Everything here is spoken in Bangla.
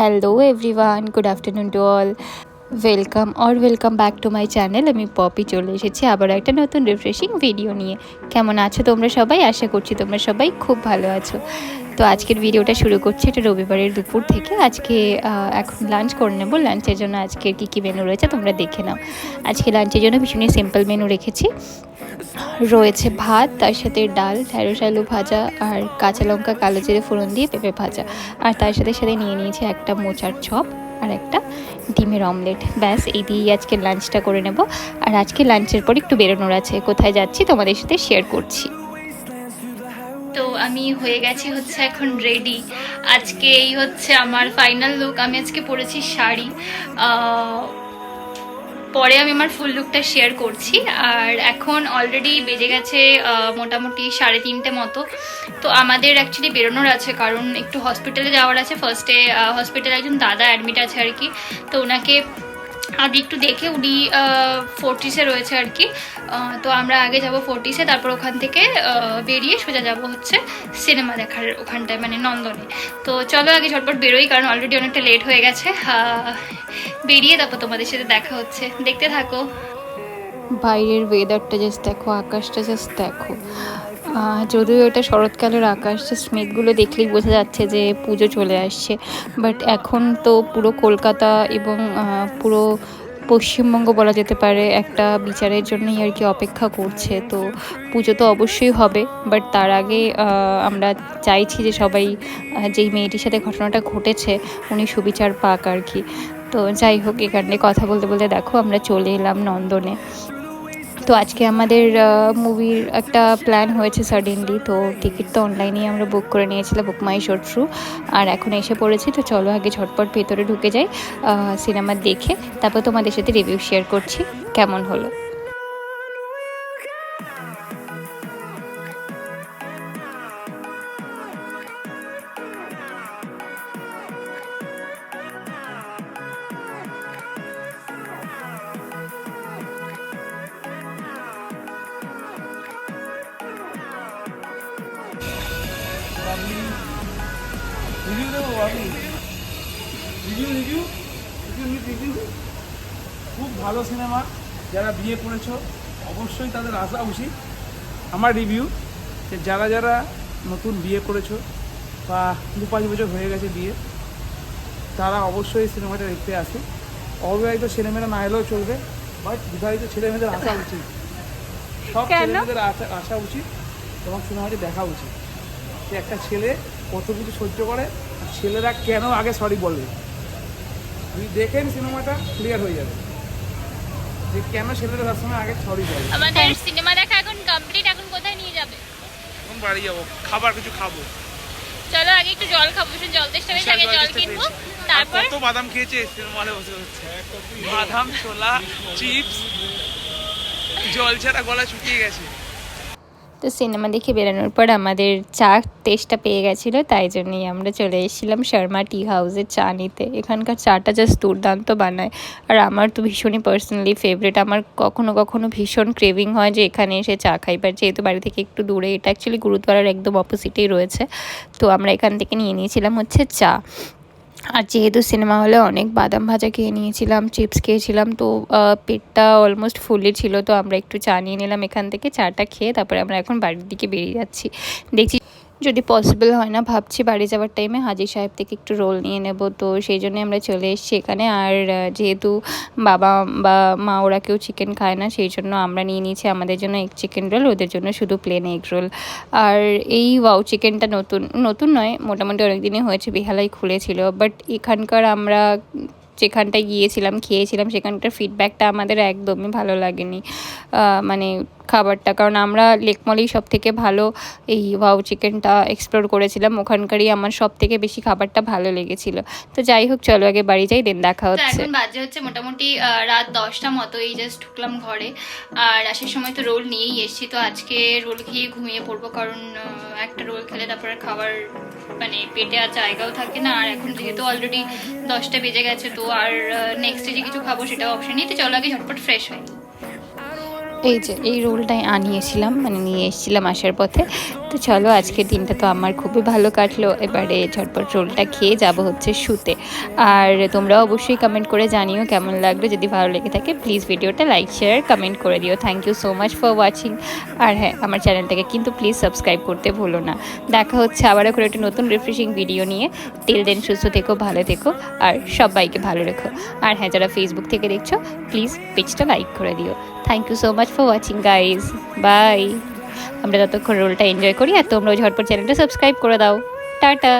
Hello everyone good afternoon to all welcome or welcome back to my channel আমি পপি চলে এসেছি আবার একটা নতুন রিফ্রেশিং ভিডিও নিয়ে। কেমন আছো তোমরা সবাই? আশা করছি তোমরা সবাই খুব ভালো আছো। তো আজকের ভিডিওটা শুরু করছি, এটা রবিবারের দুপুর থেকে। আজকে এখন লাঞ্চ করে নেব। লাঞ্চের জন্য আজকের কী কী মেনু রয়েছে তোমরা দেখে নাও। আজকে লাঞ্চের জন্য ভীষণই সিম্পল মেনু রেখেছি। রয়েছে ভাত, তার সাথে ডাল ঢেঁড়স আলু ভাজা, আর কাঁচা লঙ্কা, কালো জিরে, ফোড়ন দিয়ে পেঁপে ভাজা। আর তার সাথে সাথে নিয়ে নিয়েছি একটা মোচার চপ আর একটা ডিমের অমলেট ব্যাস, এই দিয়েই আজকে লাঞ্চটা করে নেব। আর আজকে লাঞ্চের পর একটু বেরোনোর আছে। কোথায় যাচ্ছি তোমাদের সাথে শেয়ার করছি। আমি হয়ে গেছি হচ্ছে এখন রেডি আজকে এই হচ্ছে আমার ফাইনাল লুক আমি আজকে পরেছি শাড়ি। পরে আমি আমার ফুল লুকটা শেয়ার করছি। আর এখন অলরেডি বেজে গেছে মোটামুটি সাড়ে তিনটে মতো। তো আমাদের অ্যাকচুয়ালি বেরোনোর আছে, কারণ একটু হসপিটালে যাওয়ার আছে। ফার্স্টে হসপিটালে একজন দাদা অ্যাডমিট আছে আর কি। তো ওনাকে আগে একটু দেখে উনি ফোর্টিসে রয়েছে আর কি। তো আমরা আগে যাব ফোর্টিসে, তারপর ওখান থেকে বেরিয়ে সোজা যাব হচ্ছে সিনেমা দেখার ওখানটায় মানে নন্দনে। তো চলো আগে ঝটপট বেরোই, কারণ অলরেডি অনেকটা লেট হয়ে গেছে। বেরিয়ে তারপর তোমাদের সাথে দেখা হচ্ছে। দেখতে থাকো। বাইরের ওয়েদারটা জাস্ট দেখো, আকাশটা জাস্ট দেখো। যদিও এটা শরৎকালের আকাশ জাস্ট মেঘগুলো দেখলেই বোঝা যাচ্ছে যে পুজো চলে আসছে। বাট এখন তো পুরো কলকাতা এবং পুরো পশ্চিমবঙ্গ বলা যেতে পারে একটা বিচারের জন্যই আর কি অপেক্ষা করছে। তো পুজো তো অবশ্যই হবে, বাট তার আগে আমরা চাইছি যে সবাই যেই মেয়েটির সাথে ঘটনাটা ঘটেছে, উনি সুবিচার পাক আর কি। তো যাই হোক, এখানে কথা বলতে বলতে দেখো, আমরা চলে এলাম নন্দনে। তো আজকে আমাদের মুভির একটা প্ল্যান হয়েছে সাডেনলি তো টিকিট তো অনলাইনেই আমরা বুক করে নিয়েছিলাম বুক মাই শোর থ্রু আর এখন এসে পড়েছি, তো চলো আগে ঝটপট ভেতরে ঢুকে যাই সিনেমা দেখে, তারপর তোমাদের সাথে রিভিউ শেয়ার করছি, কেমন হলো? রিভিউ দেবো আমি রিভিউ রিভিউ রিভিউ খুব ভালো সিনেমা। যারা বিয়ে করেছ অবশ্যই তাদের আসা উচিত। আমার রিভিউ যে যারা যারা নতুন বিয়ে করেছ বা দু পাঁচ বছর হয়ে গেছে বিয়ে তারা অবশ্যই সিনেমাটা দেখতে আসে। অবিবাহিত ছেলেমেয়েরা না এলেও চলবে বাট বিবাহিত ছেলেমেয়েদের আসা উচিত। সব? ছেলেমেয়েদের আসা আসা উচিত এবং সিনেমাটি দেখা উচিত। যে একটা ছেলে কত কিছু সহ্য করে ছেলেরা কেন আগে সরি বলে তুমি দেখেন সিনেমাটা ক্লিয়ার হয়ে যাবে। যে কেন ছেলেরা সবসময় আগে সরি বলে? আমাদের সিনেমা দেখা এখন কমপ্লিট এখন কোথায় নিয়ে যাবে? এখন বাড়ি যাব খাবার কিছু খাব। চলো আগে একটু জল খাব ভীষণ জল তেষ্টা পেয়েছে আগে জল কিনবো তারপর? কত বাদাম খেয়েছে সিনেমা হলে বসে বসে? বাদাম ছোলা চিপস জল ছাড়া গলা শুকিয়ে গেছে। তো সিনেমা দেখে বেরোনোর পর আমাদের চা টেস্টটা পেয়ে গেছিল, তাই জন্যই আমরা চলে এসেছিলাম শর্মা টি হাউসের চা নিতে। এখানকার চাটা জাস্ট দুর্দান্ত বানায়। আর আমার তো ভীষণই পার্সোনালি ফেভারিট আমার কখনো কখনো ভীষণ ক্রেভিং হয় যে এখানে এসে চা খাই বাট যেহেতু বাড়ি থেকে একটু দূরে। এটা অ্যাকচুয়ালি গুরুদ্বারার একদম অপোজিটেই রয়েছে। তো আমরা এখান থেকে নিয়ে নিয়েছিলাম হচ্ছে চা। আর যেহেতু সিনেমা হলে অনেক বাদাম ভাজা খেয়ে নিয়েছিলাম, চিপস খেয়েছিলাম, তো পেটটা অলমোস্ট ফুলই ছিল, তো আমরা একটু চা নিয়ে নিলাম এখান থেকে, চাটা খেয়ে তারপরে আমরা এখন বাড়ির দিকে বেরিয়ে যাচ্ছি। দেখছি যদি পসিবল হয় না, ভাবছি বাড়ি যাওয়ার টাইমে হাজির সাহেব থেকে একটু রোল নিয়ে নেব। তো সেই জন্য আমরা চলে এসেছি এখানে। আর যেহেতু বাবা বা মা ওরা কেউ চিকেন খায় না, সেই জন্য আমরা নিয়ে নিয়েছি আমাদের জন্য এগ চিকেন রোল ওদের জন্য শুধু প্লেন এগ রোল আর এই ওয়াও চিকেনটা নতুন নতুন নয়, মোটামুটি অনেক দিনই হয়েছে, বেহালাই খুলেছিল। বাট এখানকার আমরা যেখানটায় গিয়েছিলাম, খেয়েছিলাম, সেখানকার ফিডব্যাকটা আমাদের একদমই ভালো লাগেনি। মানে খাবারটা। কারণ আমরা লেকমলেই সব থেকে ভালো এই ভাউ চিকেনটা এক্সপ্লোর করেছিলাম। ওখানকারই আমার সব থেকে বেশি খাবারটা ভালো লেগেছিল। তো যাই হোক চলো আগে বাড়ি যাই দেন দেখা হচ্ছে। এখন বাজে হচ্ছে মোটামুটি রাত দশটা মতো। এই জাস্ট ঢুকলাম ঘরে। আর আসার সময় তো রোল নিয়েই এসেছি। তো আজকে রোল খেয়ে ঘুমিয়ে পড়ব। কারণ একটা রোল খেলে তারপরে খাবার মানে পেটে আর জায়গাও থাকে না। আর এখন যেহেতু অলরেডি দশটা বেজে গেছে তো আর নেক্সট ডে যে কিছু খাব সেটাও অপশন নেই। তো চলো আগে ঝটপট ফ্রেশ হয় এই যে এই রোলটাই আনিয়েছিলাম মানে নিয়ে এসেছিলাম আসার পথে। তো চলো, আজকের দিনটা তো আমার খুবই ভালো কাটলো। এবারে ঝটপট রোলটা খেয়ে যাব হচ্ছে শুতে। আর তোমরা অবশ্যই কমেন্ট করে জানিও কেমন লাগল। যদি ভালো লেগে থাকে প্লিজ ভিডিওটা লাইক শেয়ার কমেন্ট করে দিও। Thank you so much for watching আর হ্যাঁ আমার চ্যানেলটাকে কিন্তু প্লিজ সাবস্ক্রাইব করতে ভুলো না। দেখা হচ্ছে আবারও করে একটা নতুন রিফ্রেশিং ভিডিও নিয়ে। টিল দেন সুস্থ থেকো, ভালো থেকো, আর সবাইকে ভালো রেখো। আর হ্যাঁ যারা ফেসবুক থেকে দেখছ প্লিজ পেজটা লাইক করে দিও। Thank you so much for watching guys bye আমরা যতক্ষণ রোলটা এনজয় করি আর তোমরা ঝটপট চ্যানেলটা সাবস্ক্রাইব করে দাও। টাটা।